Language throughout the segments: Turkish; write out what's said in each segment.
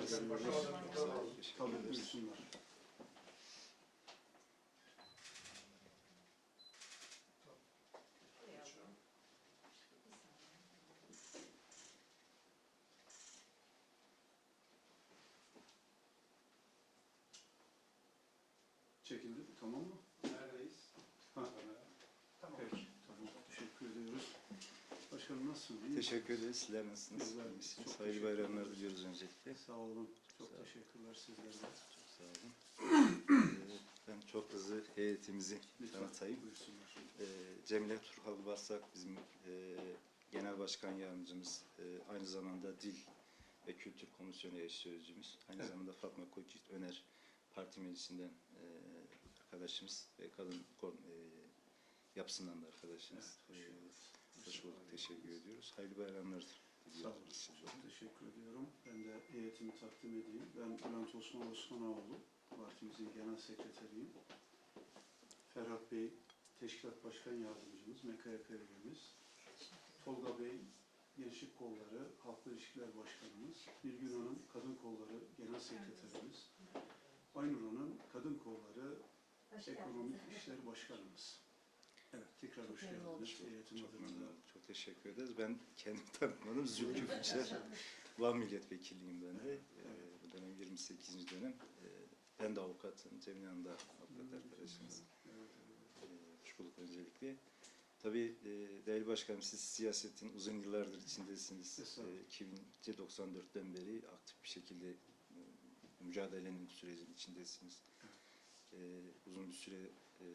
Ederiz. buyursunlar. Çekildi. Tamam mı? Neredeyiz? Ha. Tamam. Peki. Tamam. Teşekkür ediyoruz. Başkanım nasılsın? İyi Teşekkür ederiz. Sizler nasılsınız? De misiniz? Hayırlı bayramlar diliyoruz öncelikle. Sağ olun. Çok Sağ teşekkürler sizlere. Çok sağ olun. Ee, ben çok hızlı heyetimizi Lütfen tanıtayım. buyursunlar. Ee, Cemile Turhal Bassak bizim e, Genel Başkan Yardımcımız, e, aynı zamanda Dil ve Kültür Komisyonu eş sözcümüz. Aynı Evet. zamanda Fatma Koçit Öner Parti Meclisi'nden e, arkadaşımız ve kadın e, yapısından da arkadaşımız. Evet, hoş bulduk, teşekkür ediyoruz. Hayırlı bayramlar Sağ diliyoruz. olun. Çok teşekkür ediyorum. Ben de heyetimi takdim edeyim. Ben Bülent Osman Osmanoğlu, partimizin genel sekreteriyim. Ferhat Bey, Teşkilat Başkan Yardımcımız, MKYP üyemiz. Tolga Bey, Gençlik Kolları, Halkla İlişkiler Başkanımız. Nilgün Hanım, Kadın Kolları Genel Sekreterimiz. Aynur Hanım, Kadın Kolları Ekonomik İşler Başkanımız. Evet, tekrar hoş geldiniz. Çok adına memnun da. oldum. Çok teşekkür ederiz. Ben kendim tanıtmadım. Zülkü Füçer. Van milletvekiliyim ben de. Ee, bu dönem 28. dönem. Ee, ben de avukatım. Cemil Hanım da avukat arkadaşımız. Evet, evet. Ee, hoş bulduk öncelikle. Tabii e, değerli başkanım siz siyasetin uzun yıllardır içindesiniz. Estağfurullah. Ee, 2094'ten beri aktif bir şekilde e, mücadelenin sürecinin içindesiniz. Uzun bir süre e,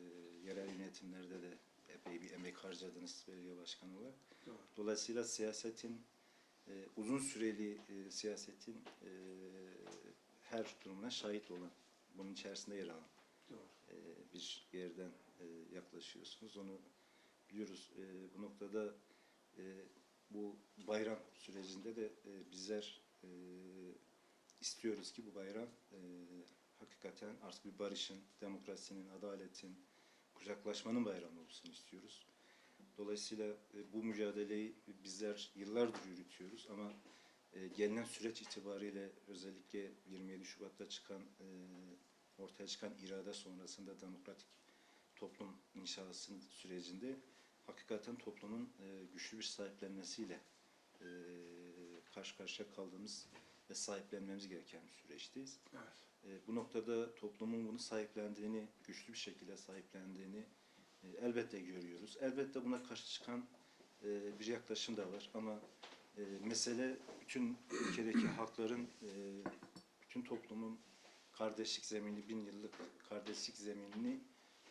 yerel yönetimlerde de epey bir emek harcadınız belediye başkanı olarak. Doğru. Dolayısıyla siyasetin e, uzun süreli e, siyasetin e, her durumuna şahit olan, bunun içerisinde yer alan Doğru. e, bir yerden e, yaklaşıyorsunuz. Onu biliyoruz. E, bu noktada e, bu bayram sürecinde de e, bizler e, istiyoruz ki bu bayram e, hakikaten artık bir barışın, demokrasinin, adaletin, kucaklaşmanın bayramı olsun istiyoruz. Dolayısıyla e, bu mücadeleyi bizler yıllardır yürütüyoruz ama e, gelinen süreç itibariyle özellikle 27 Şubat'ta çıkan e, ortaya çıkan irade sonrasında demokratik toplum inşasının sürecinde hakikaten toplumun e, güçlü bir sahiplenmesiyle karşı karşıya kaldığımız ve sahiplenmemiz gereken bir süreçteyiz. Evet. E, bu noktada toplumun bunu sahiplendiğini, güçlü bir şekilde sahiplendiğini e, elbette görüyoruz. Elbette buna karşı çıkan e, bir yaklaşım da var ama e, mesele bütün ülkedeki hakların, e, bütün toplumun kardeşlik zeminini, bin yıllık kardeşlik zeminini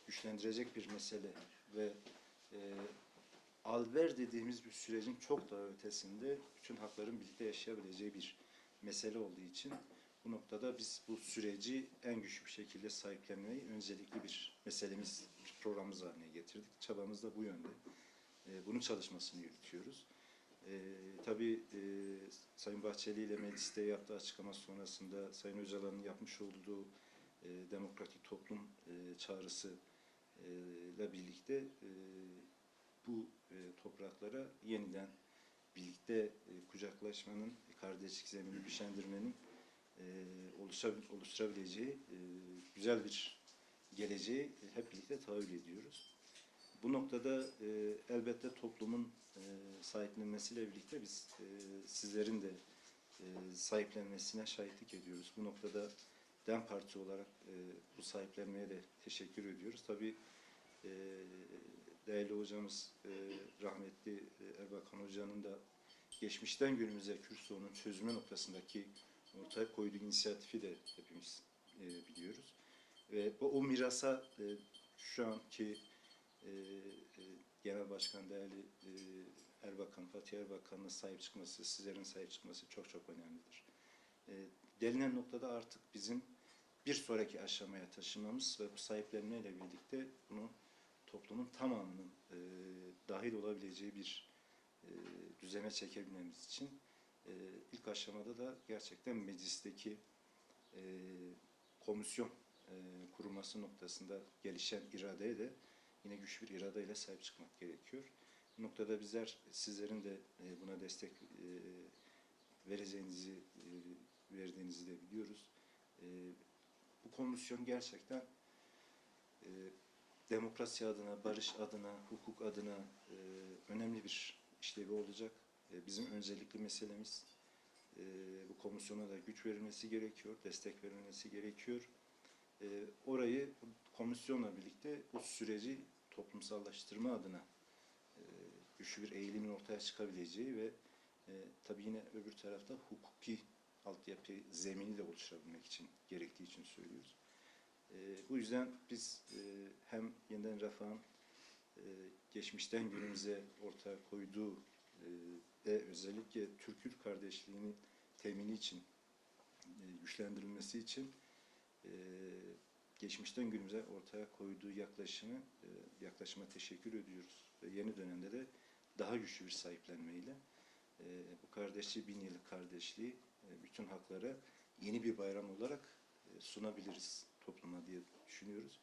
güçlendirecek bir mesele ve e, alver dediğimiz bir sürecin çok daha ötesinde bütün hakların birlikte yaşayabileceği bir mesele olduğu için bu noktada biz bu süreci en güçlü bir şekilde sahiplenmeyi öncelikli bir meselemiz, bir programımız haline getirdik. Çabamız da bu yönde. E, bunun çalışmasını yürütüyoruz. E, tabii e, Sayın Bahçeli ile mecliste yaptığı açıklama sonrasında Sayın Öcalan'ın yapmış olduğu e, demokratik toplum e, çağrısı e, ile birlikte e, bu e, topraklara yeniden birlikte e, kucaklaşmanın, kardeşlik zemini güçlendirmenin e, oluşturabileceği e, güzel bir geleceği hep birlikte tahayyül ediyoruz. Bu noktada e, elbette toplumun e, sahiplenmesiyle birlikte biz e, sizlerin de e, sahiplenmesine şahitlik ediyoruz. Bu noktada DEM Parti olarak e, bu sahiplenmeye de teşekkür ediyoruz. Tabii e, değerli hocamız e, rahmetli e, Erbakan Hoca'nın da geçmişten günümüze Kürt sorunun çözümü noktasındaki ortaya koyduğu inisiyatifi de hepimiz e, biliyoruz. Ve o, o mirasa e, şu anki e, e, Genel Başkan değerli e, Erbakan, Fatih Erbakan'la sahip çıkması, sizlerin sahip çıkması çok çok önemlidir. E, gelinen noktada artık bizim bir sonraki aşamaya taşımamız ve bu sahiplenmeyle birlikte bunu toplumun tamamının e, dahil olabileceği bir e, düzene çekebilmemiz için e, ilk aşamada da gerçekten meclisteki e, komisyon e, kurulması noktasında gelişen iradeye de yine güçlü bir iradeyle sahip çıkmak gerekiyor. Bu noktada bizler sizlerin de e, buna destek e, vereceğinizi e, verdiğinizi de biliyoruz. E, bu komisyon gerçekten e, demokrasi adına, barış adına, hukuk adına e, önemli bir işlevi olacak. E, bizim öncelikli meselemiz e, bu komisyona da güç verilmesi gerekiyor, destek verilmesi gerekiyor. E, orayı komisyonla birlikte bu süreci toplumsallaştırma adına e, güçlü bir eğilimin ortaya çıkabileceği ve e, tabii yine öbür tarafta hukuki altyapı zemini de oluşturabilmek için gerektiği için söylüyoruz. E, bu yüzden biz e, hem yeniden refahın e, geçmişten günümüze ortaya koyduğu e, ve özellikle Türk-Kürt kardeşliğinin temini için e, güçlendirilmesi için geçmişten günümüze ortaya koyduğu yaklaşımı e, yaklaşıma teşekkür ediyoruz. Ve yeni dönemde de daha güçlü bir sahiplenmeyle bu kardeşliği, bin yıllık kardeşliği bütün haklara yeni bir bayram olarak sunabiliriz topluma diye düşünüyoruz.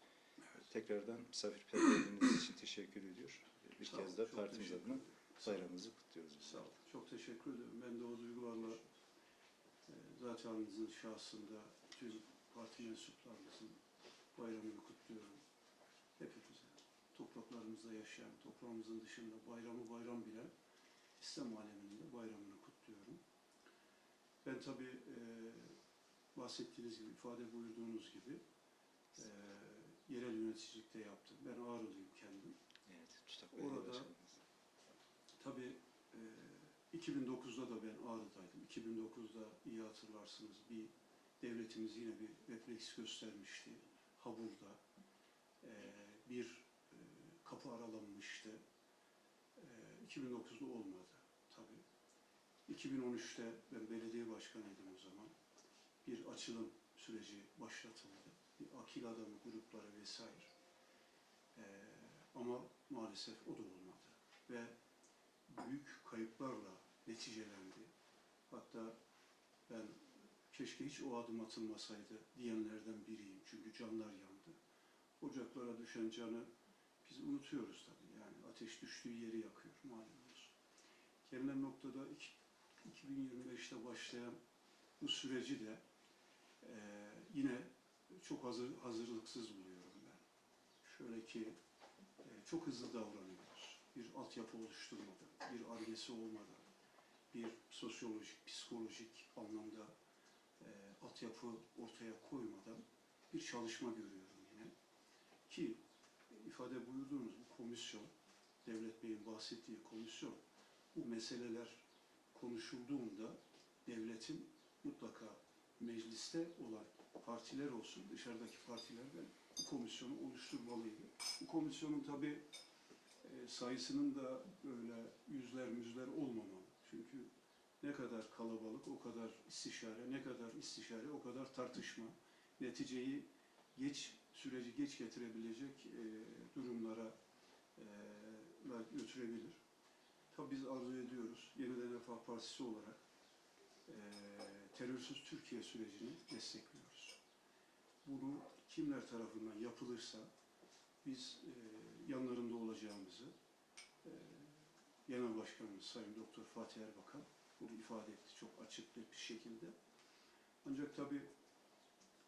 Tekrardan misafirperverliğiniz için teşekkür ediyor. Bir Sağ kez çok partimiz adına bayramımızı kutluyoruz. Sağ olun. Çok teşekkür ederim. Ben de o duygularla e, zaten şahsında tüm parti mensuplarımızın bayramını kutluyorum. Hepimize. Topraklarımızda yaşayan, toprağımızın dışında bayramı bayram bilen İslam aleminin de bayramını kutluyorum. Ben tabii e, bahsettiğiniz gibi, ifade buyurduğunuz gibi e, yerel yöneticilikte yaptım. Ben Ağrılıyım kendim. Evet, Orada-. Tabii e, 2009'da da ben Ağrı'daydım. 2009'da iyi hatırlarsınız bir devletimiz yine bir refleks göstermişti. Habul'da e, bir e, kapı aralanmıştı. E, 2009'da olmadı tabii. 2013'te ben belediye başkanıydım o zaman. Bir açılım süreci başlatıldı. Akil adamı grupları vesaire. E, ama maalesef o da olmadı. Ve büyük kayıplarla neticelendi. Hatta ben keşke hiç o adım atılmasaydı diyenlerden biriyim. Çünkü canlar yandı. Ocaklara düşen canı biz unutuyoruz tabii. Yani ateş düştüğü yeri yakıyor malumunuz. Gelinen noktada iki- 2025'te başlayan bu süreci de eee, yine çok hazır, hazırlıksız buluyorum ben. Şöyle ki eee, çok hızlı davranıyoruz. Bir altyapı oluşturmadan, bir argesi olmadan, bir sosyolojik, psikolojik anlamda eee altyapı ortaya koymadan bir çalışma görüyorum yine. Ki ifade buyurduğunuz bu komisyon, Devlet Bey'in bahsettiği komisyon, bu meseleler konuşulduğunda devletin mutlaka mecliste olan partiler olsun, dışarıdaki partilerden bu komisyonu oluşturmalıydı. Bu komisyonun tabi sayısının da böyle yüzler müzler olmamalı. Çünkü ne kadar kalabalık o kadar istişare, ne kadar istişare o kadar tartışma, neticeyi geç süreci geç getirebilecek e, durumlara e, götürebilir. Tabii biz arzu ediyoruz Yeniden Refah Partisi olarak e, terörsüz Türkiye sürecini destekliyoruz. Bunu kimler tarafından yapılırsa biz e, yanlarında olacağımızı e, Genel Başkanımız Sayın Doktor Fatih Erbakan bunu ifade etti çok açık bir şekilde. Ancak tabii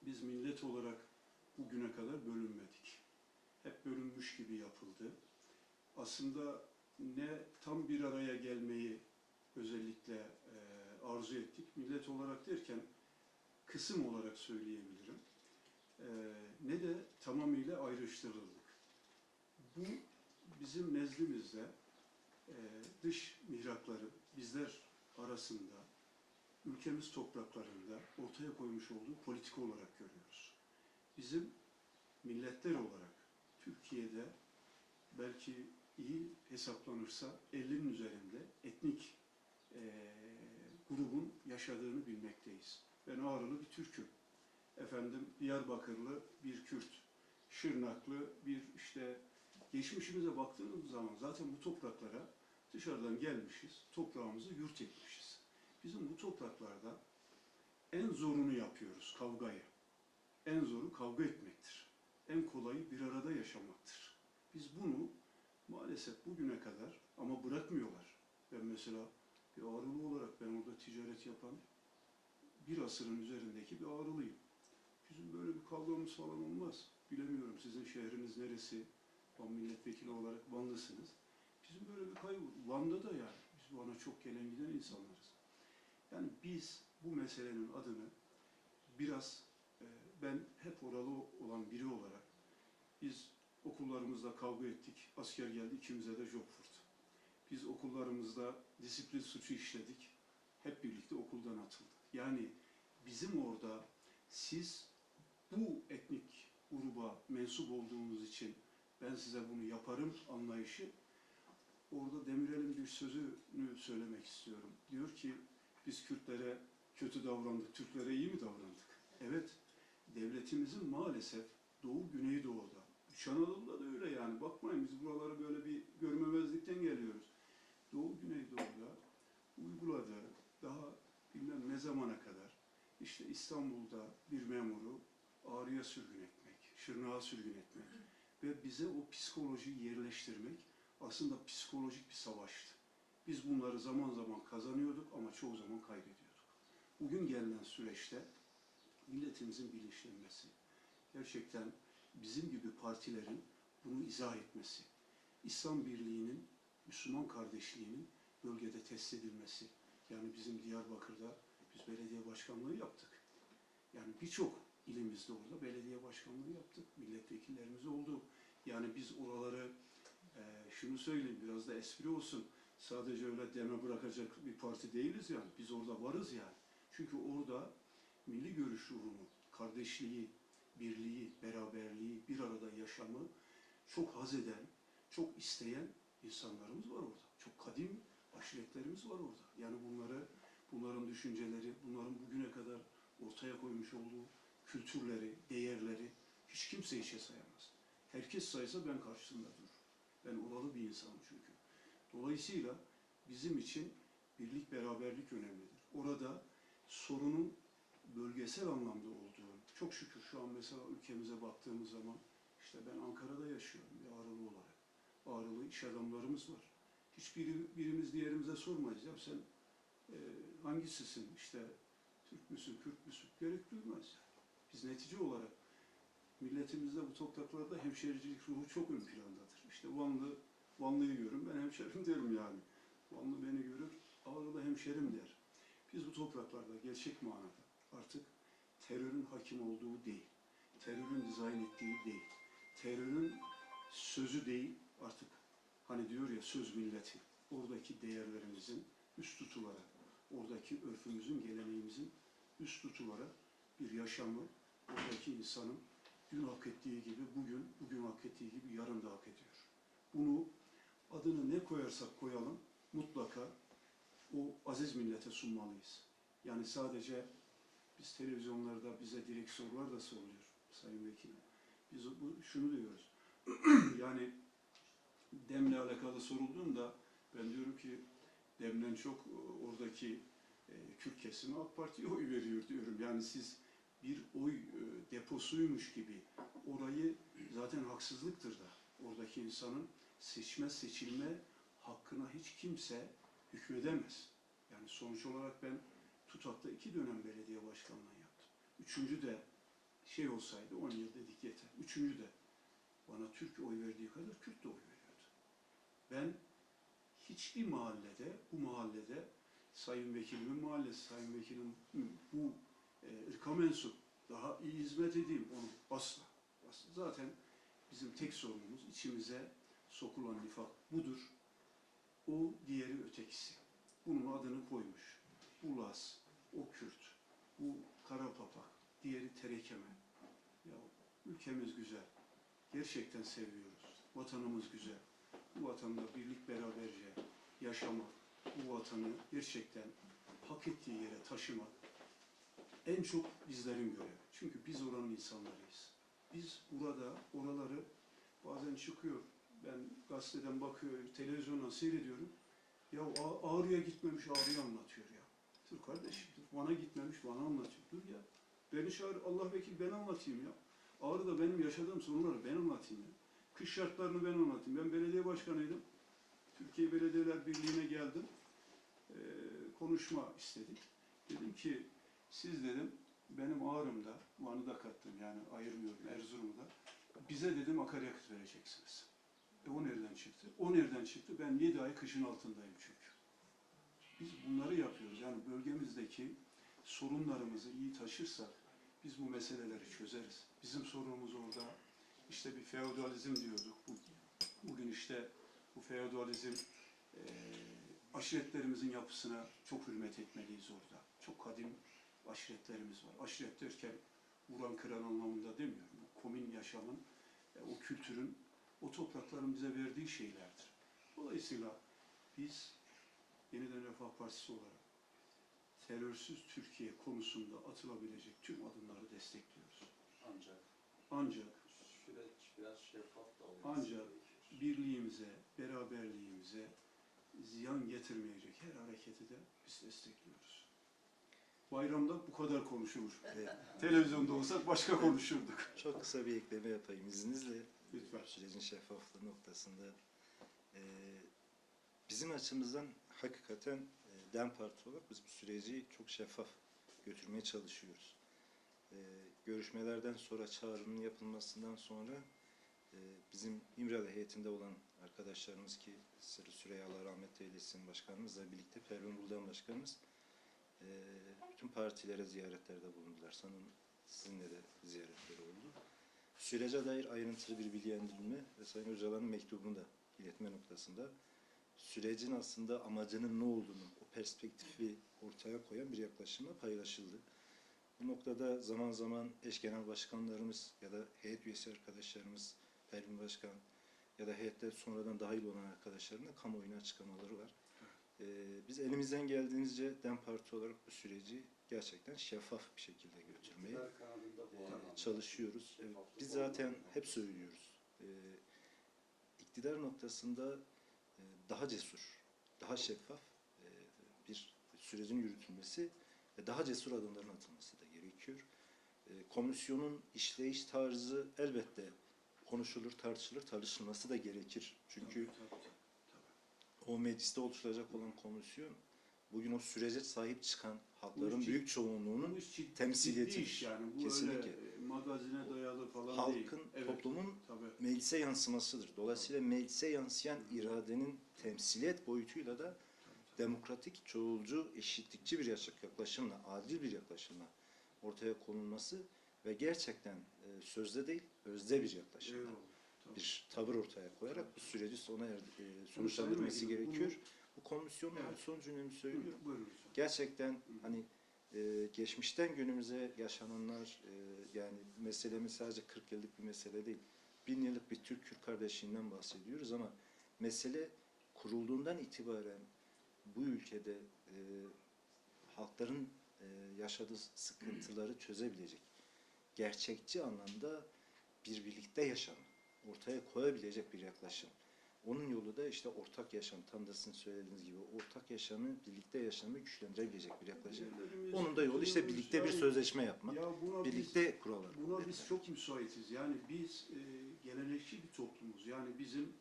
biz millet olarak bugüne kadar bölünmedik. Hep bölünmüş gibi yapıldı. Aslında ne tam bir araya gelmeyi özellikle e, arzu ettik. Millet olarak derken kısım olarak söyleyebilirim. E, ne de tamamıyla ayrıştırıldık. Bu bizim nezdimizde e, dış mihrakları bizler arasında ülkemiz topraklarında ortaya koymuş olduğu politika olarak görüyoruz. Bizim milletler olarak Türkiye'de belki iyi hesaplanırsa 50'nin üzerinde etnik eee, grubun yaşadığını bilmekteyiz. Ben Ağrılı bir Türk'üm. Efendim Diyarbakırlı bir Kürt. Şırnaklı bir işte geçmişimize baktığımız zaman zaten bu topraklara dışarıdan gelmişiz. Toprağımızı yurt etmişiz. Bizim bu topraklarda en zorunu yapıyoruz kavgayı. En zoru kavga etmektir. En kolayı bir arada yaşamaktır. Biz bunu maalesef bugüne kadar ama bırakmıyorlar. Ben mesela bir ağrılı olarak ben orada ticaret yapan bir asırın üzerindeki bir ağrılıyım. Bizim böyle bir kavgamız falan olmaz. Bilemiyorum sizin şehriniz neresi? Van milletvekili olarak Vanlısınız. Bizim böyle bir kaybı, Van'da da yani. Biz Van'a çok gelen giden insanlarız. Yani biz bu meselenin adını biraz e, ben hep oralı olan biri olarak biz okullarımızda kavga ettik. Asker geldi ikimize de job vurdu. Biz okullarımızda disiplin suçu işledik. Hep birlikte okuldan atıldık. Yani bizim orada siz bu etnik gruba mensup olduğunuz için ben size bunu yaparım anlayışı orada Demirel'in bir sözünü söylemek istiyorum. Diyor ki biz Kürtlere kötü davrandık, Türklere iyi mi davrandık? Evet, devletimizin maalesef Doğu Güneydoğu'da, İç Anadolu'da da öyle yani. Bakmayın biz buraları böyle bir görmemezlikten geliyoruz. Doğu Güneydoğu'da uyguladığı daha bilmem ne zamana kadar işte İstanbul'da bir memuru ağrıya sürgün etmek, şırnağa sürgün etmek ve bize o psikolojiyi yerleştirmek aslında psikolojik bir savaştı. Biz bunları zaman zaman kazanıyorduk ama çoğu zaman kaybediyorduk. Bugün gelinen süreçte milletimizin bilinçlenmesi, gerçekten bizim gibi partilerin bunu izah etmesi, İslam birliğinin, Müslüman kardeşliğinin bölgede test edilmesi. Yani bizim Diyarbakır'da biz belediye başkanlığı yaptık. Yani birçok ilimizde orada belediye başkanlığı yaptık. Milletvekillerimiz oldu. Yani biz oraları e, şunu söyleyeyim biraz da espri olsun. Sadece öyle deme bırakacak bir parti değiliz yani. Biz orada varız yani. Çünkü orada milli görüş ruhunu, kardeşliği, birliği, beraberliği, bir arada yaşamı çok haz eden, çok isteyen insanlarımız var orada. Çok kadim aşiretlerimiz var orada. Yani bunları, bunların düşünceleri, bunların bugüne kadar ortaya koymuş olduğu kültürleri, değerleri hiç kimse işe sayamaz. Herkes saysa ben karşısında dururum. Ben oralı bir insanım çünkü. Dolayısıyla bizim için birlik, beraberlik önemlidir. Orada sorunun bölgesel anlamda olduğu, çok şükür şu an mesela ülkemize baktığımız zaman, işte ben Ankara'da yaşıyorum bir Ağrılı olarak. Ağrılı iş adamlarımız var. Hiçbiri birimiz diğerimize sormayız. Ya sen e, hangisisin? İşte Türk müsün, Kürt müsün? Gerek duymaz. Yani. Biz netice olarak milletimizde bu topraklarda hemşericilik ruhu çok ön plandadır. İşte Vanlı, Vanlı'yı görün, ben hemşerim derim yani. Vanlı beni görür, Ağrı'da hemşerim der. Biz bu topraklarda gerçek manada artık terörün hakim olduğu değil, terörün dizayn ettiği değil, terörün sözü değil, artık hani diyor ya söz milleti, oradaki değerlerimizin üst tutularak, oradaki örfümüzün, geleneğimizin üst tutularak bir yaşamı oradaki insanın dün hak ettiği gibi bugün, bugün hak ettiği gibi yarın da hak ediyor. Bunu adını ne koyarsak koyalım mutlaka o aziz millete sunmalıyız. Yani sadece biz televizyonlarda bize direkt sorular da soruluyor Sayın Vekilim. Biz bu, şunu diyoruz. yani demle alakalı sorulduğunda ben diyorum ki demden çok oradaki e, Kürt kesimi AK Parti'ye oy veriyor diyorum. Yani siz bir oy e, deposuymuş gibi orayı zaten haksızlıktır da oradaki insanın seçme seçilme hakkına hiç kimse hükmedemez. Yani sonuç olarak ben Tutak'ta iki dönem belediye başkanlığı yaptım. Üçüncü de şey olsaydı 10 yıl dedik yeter. Üçüncü de bana Türk oy verdiği kadar Kürt de oy veriyordu. Ben hiçbir mahallede, bu mahallede Sayın Vekilimin mahallesi, Sayın Vekilim bu e, ırka mensup daha iyi hizmet edeyim onu asla. asla. Zaten bizim tek sorunumuz içimize sokulan nifak budur. O diğeri ötekisi. Bunun adını koymuş. Bu Laz, o Kürt, bu Karapapak, diğeri Terekeme. Ya ülkemiz güzel. Gerçekten seviyoruz. Vatanımız güzel. Bu vatanda birlik beraberce yaşamak, bu vatanı gerçekten hak ettiği yere taşımak en çok bizlerin görevi. Çünkü biz oranın insanlarıyız. Biz burada oraları bazen çıkıyor. Ben gazeteden bakıyorum, televizyondan seyrediyorum. Ya Ağ- Ağrı'ya gitmemiş Ağrı'yı anlatıyor ya. Dur kardeşim, dur. Van'a gitmemiş Van'a anlatıyor. Dur ya. Beni çağır, Allah vekil ben anlatayım ya. Ağrı'da benim yaşadığım sorunları ben anlatayım ya. Kış şartlarını ben anlatayım. Ben belediye başkanıydım. Türkiye Belediyeler Birliği'ne geldim. Ee, konuşma istedik. Dedim ki Siz dedim benim ağrımda, Van'ı da kattım yani ayırmıyorum Erzurum'u da. Bize dedim akaryakıt vereceksiniz. E o nereden çıktı? O nereden çıktı? Ben 7 ay kışın altındayım çünkü. Biz bunları yapıyoruz. Yani bölgemizdeki sorunlarımızı iyi taşırsak biz bu meseleleri çözeriz. Bizim sorunumuz orada işte bir feodalizm diyorduk. Bu, bugün işte bu feodalizm eee aşiretlerimizin yapısına çok hürmet etmeliyiz orada. Çok kadim aşiretlerimiz var. Aşiret derken vuran kıran anlamında demiyorum. Bu komün yaşamın, e, o kültürün, o toprakların bize verdiği şeylerdir. Dolayısıyla biz Yeniden Refah Partisi olarak terörsüz Türkiye konusunda atılabilecek tüm adımları destekliyoruz. Ancak Ancak süreç biraz şeffaf da olması Ancak gerekir. birliğimize, beraberliğimize ziyan getirmeyecek her hareketi de biz destekliyoruz. Bayramda bu kadar konuşulur. Evet. Televizyonda olsak başka konuşurduk. Çok kısa bir ekleme yapayım izninizle. Lütfen. Sürecin şeffaflığı noktasında. Ee, bizim açımızdan hakikaten e, DEM Parti olarak biz bu süreci çok şeffaf götürmeye çalışıyoruz. Ee, görüşmelerden sonra çağrının yapılmasından sonra e, bizim İmralı heyetinde olan arkadaşlarımız ki Sırrı Süreyya Allah rahmet eylesin başkanımızla birlikte Pervin Buldan başkanımız e, bütün partilere ziyaretlerde bulundular. Sanırım sizinle de ziyaretleri oldu. Sürece dair ayrıntılı bir bilgilendirilme ve Sayın Öcalan'ın mektubunu da iletme noktasında sürecin aslında amacının ne olduğunu, o perspektifi ortaya koyan bir yaklaşımla paylaşıldı. Bu noktada zaman zaman eş genel başkanlarımız ya da heyet üyesi arkadaşlarımız, Pervin Başkan ya da heyette sonradan dahil olan arkadaşların da kamuoyuna açıklamaları var. Ee, biz elimizden geldiğince DEM Parti olarak bu süreci gerçekten şeffaf bir şekilde götürmeye e, çalışıyoruz. Şeffaflık biz zaten hep söylüyoruz. Ee, iktidar noktasında e, daha cesur, daha şeffaf e, bir sürecin yürütülmesi ve daha cesur adımların atılması da gerekiyor. E, Komisyonun işleyiş tarzı elbette konuşulur, tartışılır, tartışılması da gerekir. Çünkü. O mecliste oluşturacak olan komisyon bugün o sürece sahip çıkan Bu halkların iş büyük Bu çoğunluğunun ciddi, temsiliyeti. ciddi yani. Bu Kesinlikle. öyle e, magazine dayalı falan değil. halkın, Evet, toplumun tabii. meclise yansımasıdır. Dolayısıyla meclise yansıyan iradenin temsiliyet boyutuyla da demokratik, çoğulcu, eşitlikçi bir yaklaşımla, adil bir yaklaşımla ortaya konulması ve gerçekten e, sözde değil, özde bir yaklaşımla Eyvallah. Bir tavır ortaya koyarak bu süreci sona erdi, e, sonuçlandırması gerekiyor. Bu komisyonun Evet. son cümlemi söylüyorum. Buyurun. Gerçekten hani e, geçmişten günümüze yaşananlar e, yani meselemiz sadece 40 yıllık bir mesele değil. Bin yıllık bir Türk-Kürt kardeşliğinden bahsediyoruz ama mesele kurulduğundan itibaren bu ülkede e, halkların e, yaşadığı sıkıntıları çözebilecek, gerçekçi anlamda bir birlikte yaşam ortaya koyabilecek bir yaklaşım. Onun yolu da işte ortak yaşam, tam da sizin söylediğiniz gibi ortak yaşamı, birlikte yaşamı güçlendirebilecek bir yaklaşım. Onun da yolu işte birlikte bir sözleşme yapmak, Ya buna biz- birlikte kurallar. Buna koymak. biz çok müsaitiz. Yani biz e, gelenekçi bir toplumuz. Yani bizim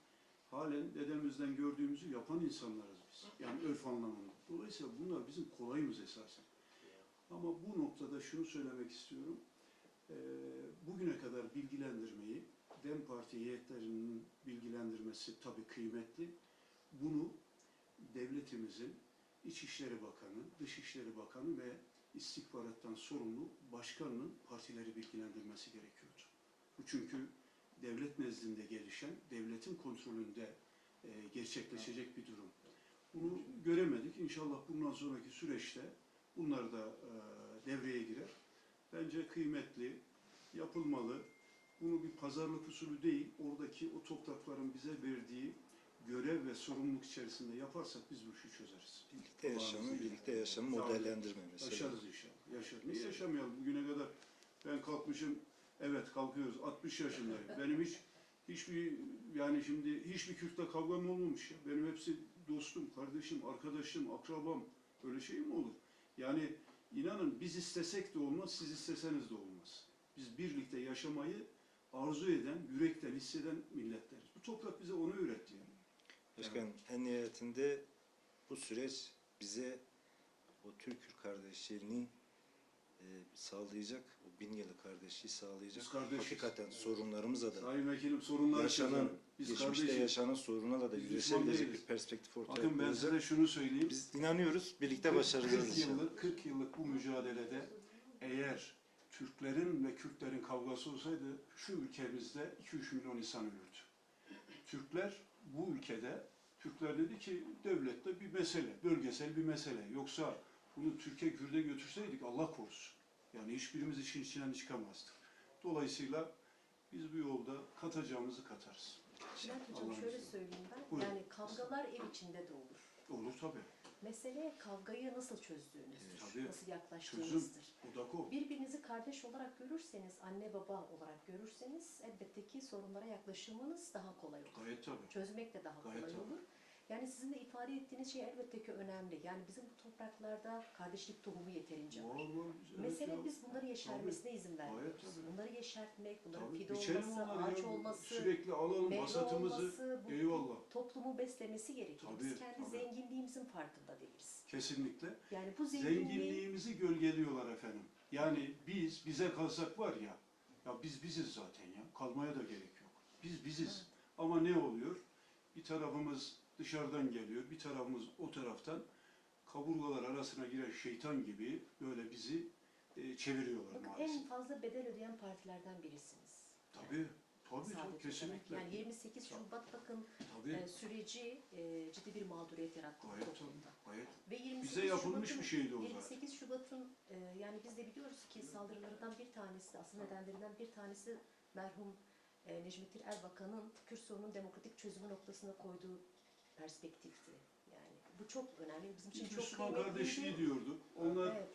halen dedemizden gördüğümüzü yapan insanlarız biz. Yani örf anlamında. Dolayısıyla bunlar bizim kolayımız esasen. Ama bu noktada şunu söylemek istiyorum. E, bugüne kadar bilgilendirmeyi, DEM Parti heyetlerinin bilgilendirmesi tabii kıymetli. Bunu devletimizin İçişleri Bakanı, Dışişleri Bakanı ve istihbarattan sorumlu başkanının partileri bilgilendirmesi gerekiyordu. Bu çünkü devlet nezdinde gelişen, devletin kontrolünde e, gerçekleşecek bir durum. Bunu göremedik. İnşallah bundan sonraki süreçte bunlar da e, devreye girer. Bence kıymetli, yapılmalı. Bunu bir pazarlık usulü değil, oradaki o toprakların bize verdiği görev ve sorumluluk içerisinde yaparsak biz bu işi çözeriz. Birlikte yaşamı, birlikte yaşamı modellendirme mesela. Yaşarız inşallah. Yaşar. Niye yaşamayalım? Bugüne kadar ben kalkmışım, evet kalkıyoruz, 60 yaşındayım. Benim hiç hiçbir yani şimdi hiçbir Kürt'le kavgam olmamış ya. Benim hepsi dostum, kardeşim, arkadaşım, akrabam. Öyle şey mi olur? Yani inanın biz istesek de olmaz, siz isteseniz de olmaz. Biz birlikte yaşamayı arzu eden, yürekten hisseden milletleriz. Bu toprak bize onu öğretti yani. Başkan en nihayetinde bu süreç bize o Türk-Kürt kardeşliğini e, sağlayacak, o bin yıllık kardeşliği sağlayacak. Biz kardeşiz. Hakikaten Evet. sorunlarımıza da Sayın Vekilim sorunlar yaşanan. Biz geçmişte kardeşiz. yaşanan sorunlarla da yüzleşebilecek bir perspektif ortaya Bakın ben size şunu söyleyeyim. Biz inanıyoruz, birlikte 40 başaracağız 40 inşallah. yıllık, 40 yıllık bu mücadelede eğer Türklerin ve Kürtlerin kavgası olsaydı şu ülkemizde 2-3 milyon insan ölürdü. Türkler bu ülkede, Türkler dedi ki devlette bir mesele, bölgesel bir mesele. Yoksa bunu Türkiye Kürt'e götürseydik Allah korusun. Yani hiçbirimiz işin içinden çıkamazdık. Dolayısıyla biz bu yolda katacağımızı katarız. Bülent Hocam şöyle söyleyeyim ben. Buyurun. Yani kavgalar ev içinde de olur. Olur tabii. Mesele kavgayı nasıl çözdüğünüzdür, Tabii. nasıl yaklaştığınızdır. Odak o. Birbirinizi kardeş olarak görürseniz, anne baba olarak görürseniz elbette ki sorunlara yaklaşımınız daha kolay olur. Gayet tabii. Çözmek de daha Gayet kolay tabii. olur. Yani sizin de ifade ettiğiniz şey elbette ki önemli. Yani bizim bu topraklarda kardeşlik tohumu yeterince var. Var, var. Evet Mesele ya. biz bunları yeşermesine izin vermiyoruz. tabii. Bunları yeşertmek, bunların Tabii, fide biçelim olması, ağaç ya. olması, Sürekli alalım meyve vasatımızı. olması, bu Eyvallah. toplumu beslemesi gerekir. Biz Tabii, kendi tabii. zenginliğimizin farkında değiliz. Kesinlikle. Yani bu zenginliği Zenginliğimizi gölgeliyorlar efendim. Yani biz, bize kalsak var ya, ya biz biziz zaten ya. Kalmaya da gerek yok. Biz biziz. Ama ne oluyor? Bir tarafımız dışarıdan geliyor, bir tarafımız o taraftan kaburgalar arasına giren şeytan gibi böyle bizi e, çeviriyorlar bakın maalesef. en fazla bedel ödeyen partilerden birisiniz. Tabii, tabii, Sadece kesinlikle. Yani 28 Şubat bakın Tabii, e, süreci e, ciddi bir mağduriyet yarattı gayet tabii, toplumda. gayet. Ve 28 Bize yapılmış Şubat'ın- bir şeydi o zaten. 28 Şubat'ın e, yani biz de biliyoruz ki saldırılardan bir tanesi, asıl nedenlerinden bir tanesi merhum e, Necmettin Erbakan'ın Kürt sorunun demokratik çözümü noktasına koyduğu perspektifti. Yani bu çok önemli. Bizim için Biz çok Müslüman kıymetliydi. kardeşliği diyorduk. Onlar Evet.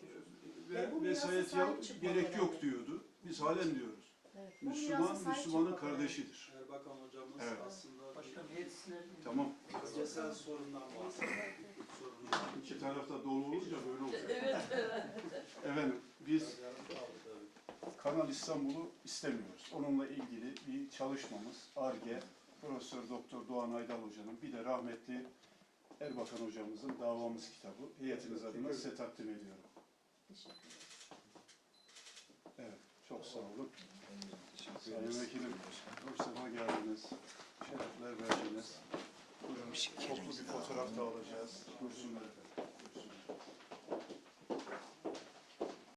ve Yani bu mirasa vesayet gerek yok önemli. diyordu. Biz halen diyoruz. Evet, Müslüman, Müslümanın kardeşidir. Erbakan hocamız Evet. aslında Başkanım yetsinler. Tamam. bölgesel sorundan bahsediyor. İki tarafta dolu olunca böyle oluyor. Efendim biz. Kanal İstanbul'u istemiyoruz. Onunla ilgili bir çalışmamız, ARGE, Profesör Doktor Doğan Aydal Hoca'nın bir de rahmetli Erbakan Hocamızın davamız kitabı heyetiniz adına size takdim ediyorum. Teşekkür ederim. Evet, çok sağ olun. Teşekkür Sayın. Vekilim, hoş sefa geldiniz. Şerefler verdiniz. Buyurun, toplu bir fotoğraf da alacağız. Buyursunlar efendim.